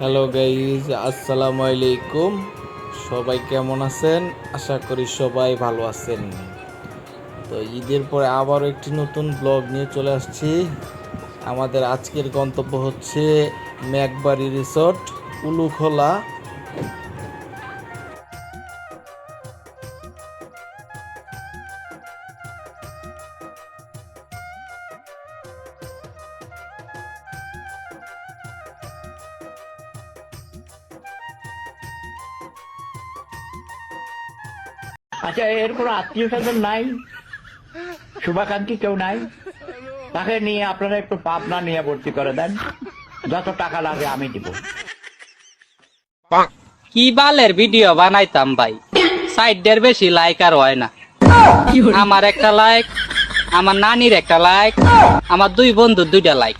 Hello guys আসসালামু আলাইকুম সবাই কেমন আছেন? আশা করি সবাই ভালো আছেন। তো ঈদের পরে আবার একটি নতুন ব্লগ নিয়ে চলে আসছি। আমাদের আজকের গন্তব্য হচ্ছে ম্যাকবাড়ি রিসর্ট, উলুখোলা। আচ্ছা এর কোনো আত্মীয় স্বজন নাই? শুভাকাঙ্ক্ষী কেউ নাই? তাকে নিয়ে আপনারা একটু পাবনা নিয়ে ভর্তি করে দেন। যত টাকা লাগে আমি দিব। কি বালের ভিডিও বানাইতাম ভাই? সাইডের বেশি লাইক আর হয় না। আমার একটা লাইক আমার নানির একটা লাইক আমার দুই বন্ধুর দুইটা লাইক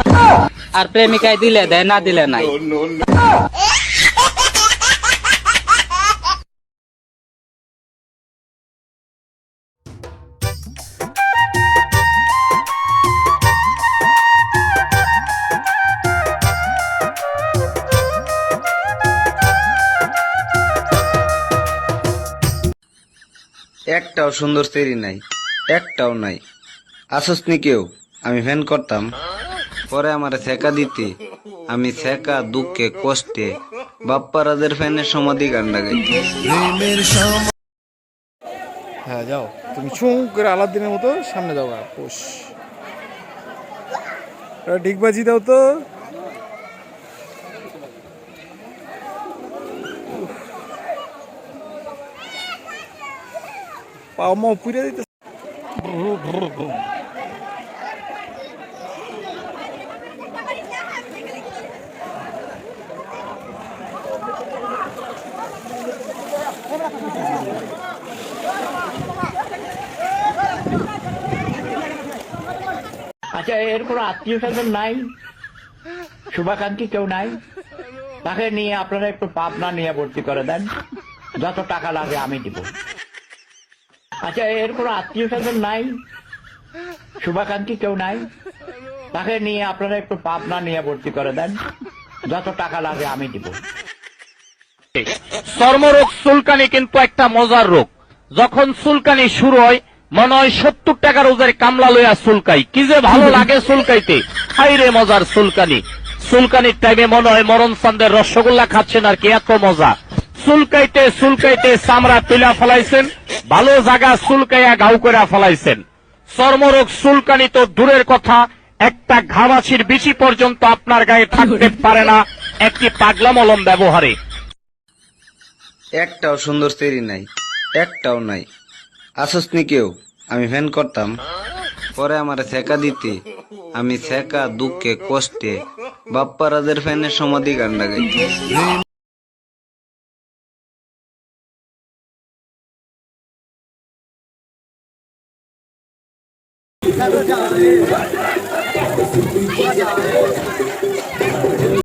আর প্রেমিকায় দিলে দেয়, না দিলে নাই। একটাও সুন্দর সেরি নাই একটাও নাই। আসস নি কেউ আমি ফ্যান করতাম। পরে আমার ছেকা দিতে আমি ছেকা দুঃখে কষ্টে বাপ্পারাজের ফ্যানের সমাধি গান্ডা গাইতে হ্যাঁ যাও। তুমি ছুঁ করে আলাদিনের মতো সামনে যাও পুষ ডিগবাজি দাও তো। দিতে আচ্ছা এর কোনো আত্মীয় স্বজন নাই? শুভাকাঙ্ক্ষী কেউ নাই? তাকে নিয়ে আপনারা একটু পাবনা নিয়ে ভর্তি করে দেন। যত টাকা লাগে আমি দিব। আচ্ছা এর কোনো আত্মীয় স্বজন নাই? শুভাকাঙ্ক্ষী কেউ নাই? তাকে নিয়ে আপনারা একটু পাবনা নিয়ে ভর্তি করে দেন। যত টাকা লাগে আমি দিব। চর্মরোগ চুলকানি কিন্তু একটা মজার রোগ। যখন চুলকানি শুরু হয়, মনে হয় সত্তর টাকার ওজার কামলা লইয়া চুলকাই। কি যে ভালো লাগে চুলকাইতে। হাই রে মজার চুলকানি। চুলকানির টাইমে মনে হয় মরণ চান্দের রসগোল্লা খাচ্ছেন আর কি, এত মজা। চুলকাইতে চুলকাইতে চামড়া তুলা ফলাইছেন। ভালো জায়গা চুলকাইয়া গাউ করে ফলাইছেন। চর্মরোগ চুলকানি তো দূরের কথা, একটা ঘামাছির বেশি পর্যন্ত আপনার গায়ে থাকতে পারে না একটি পাগলা মলম ব্যবহারে। একটাও সুন্দর সেরি নাই, একটাও নাই। আসস নি কেউ? আমি ফ্যান করতাম। পরে আমার ছেকা দিতে। আমি ছেকা, দুঃখে, কষ্টে বাপ্পারাজের ফ্যানের সমাধি গান্ডা গাইতে